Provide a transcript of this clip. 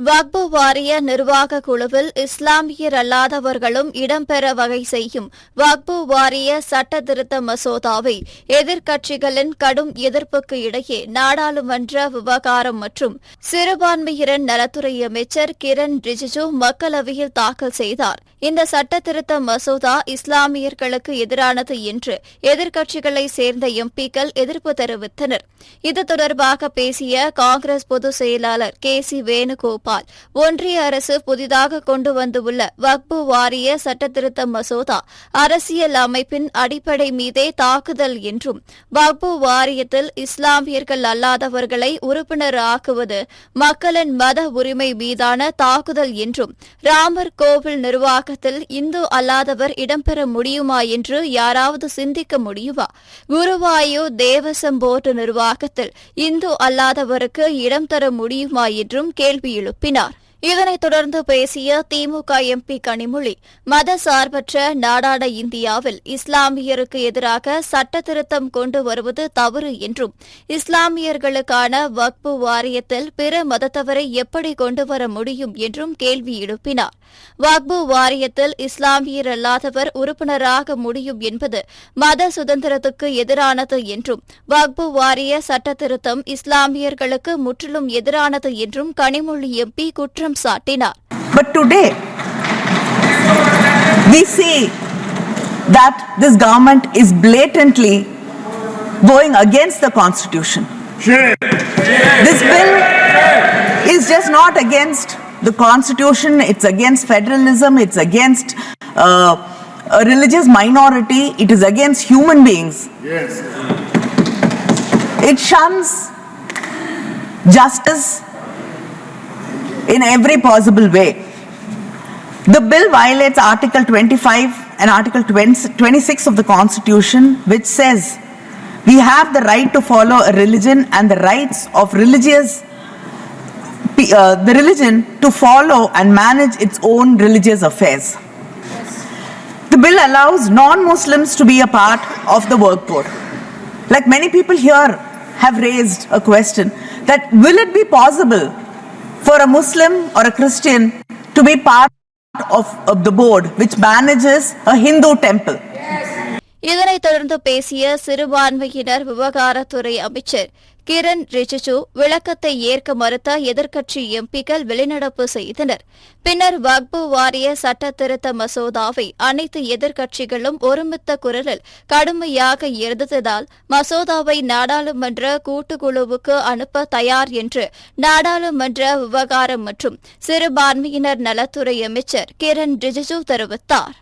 வக்பு வாரிய நிர்வாக குழுவில் இஸ்லாமியர் அல்லாதவர்களும் இடம்பெற வகை செய்யும் வக்பு வாரிய சட்ட திருத்த மசோதாவை எதிர்க்கட்சிகளின் கடும் எதிர்ப்புக்கு இடையே நாடாளுமன்ற விவகாரம் மற்றும் சிறுபான்மையினர் நலத்துறை அமைச்சர் கிரண் ரிஜிஜு மக்களவையில் தாக்கல் செய்தார். இந்த சட்ட திருத்த மசோதா இஸ்லாமியர்களுக்கு எதிரானது என்று எதிர்க்கட்சிகளை சேர்ந்த எம்பிக்கள் எதிர்ப்பு தெரிவித்தனர். இது தொடர்பாக பேசிய காங்கிரஸ் பொதுச் செயலாளர் கே சி வேணுகோபால் ஒன்றிய அரசு புதிதாக கொண்டு வந்துள்ள வக்பு வாரிய சட்டத்திருத்த மசோதா அரசியல் அமைப்பின் அடிப்படை மீதே தாக்குதல் என்றும் வக்பு வாரியத்தில் இஸ்லாமியர்கள் அல்லாதவர்களை உறுப்பினர் ஆக்குவது மக்களின் மத உரிமை மீதான தாக்குதல் என்றும் ராமர் கோவில் நிர்வாக உலகத்தில் இந்து அல்லாதவர் இடம்பெற முடியுமா என்று யாராவது சிந்திக்க முடியுமா? குருவாயூர் தேவசம் போர்டு நிர்வாகத்தில் இந்து அல்லாதவருக்கு இடம் தர முடியுமா என்றும் கேள்வி எழுப்பினார். இதனைத் தொடர்ந்து பேசிய திமுக எம்பி கனிமொழி மத சார்பற்ற நாடான இந்தியாவில் இஸ்லாமியருக்கு எதிராக சட்ட திருத்தம் கொண்டு வருவது தவறு என்றும் இஸ்லாமியர்களுக்கான வக்பு வாரியத்தில் பிற மதத்தவரை எப்படி கொண்டு வர முடியும் என்றும் கேள்வி எழுப்பினார். வக்பு வாரியத்தில் இஸ்லாமியர் அல்லாதவர் உறுப்பினராக முடியும் என்பது மத சுதந்திரத்துக்கு எதிரானது என்றும் வக்பு வாரிய சட்ட திருத்தம் இஸ்லாமியர்களுக்கு முற்றிலும் எதிரானது என்றும் கனிமொழி எம்பி குற்றம் சாட்டினார் But today, we see that this government is blatantly going against the constitution. This bill is just not against the constitution, it's against federalism, it's against uh, a religious minority, it is against human beings. It shuns justice in every possible way. The bill violates Article 25 and Article 20 26 of the Constitution, which says we have the right to follow a religion and the rights of religious uh, the religion to follow and manage its own religious affairs. The bill allows non-Muslims to be a part of the workforce. Like many people here have raised a question that will it be possible for a Muslim or a Christian to be part of, of the board which manages a Hindu temple? இதனைத் தொடர்ந்து பேசிய சிறுபான்மையினர் விவகாரத்துறை அமைச்சர் கிரண் ரிஜிஜு விளக்கத்தை ஏற்க மறுத்த எதிர்க்கட்சி எம்பிக்கள் வெளிநடப்பு செய்தனர். பின்னர் வக்பு வாரிய சட்ட திருத்த மசோதாவை அனைத்து எதிர்க்கட்சிகளும் ஒருமித்த குரலில் கடுமையாக எதிர்த்ததால் மசோதாவை நாடாளுமன்ற கூட்டுக்குழுவுக்கு அனுப்ப தயார் என்று நாடாளுமன்ற விவகாரம் மற்றும் சிறுபான்மையினர் நலத்துறை அமைச்சர் கிரண் ரிஜிஜு தெரிவித்தார்.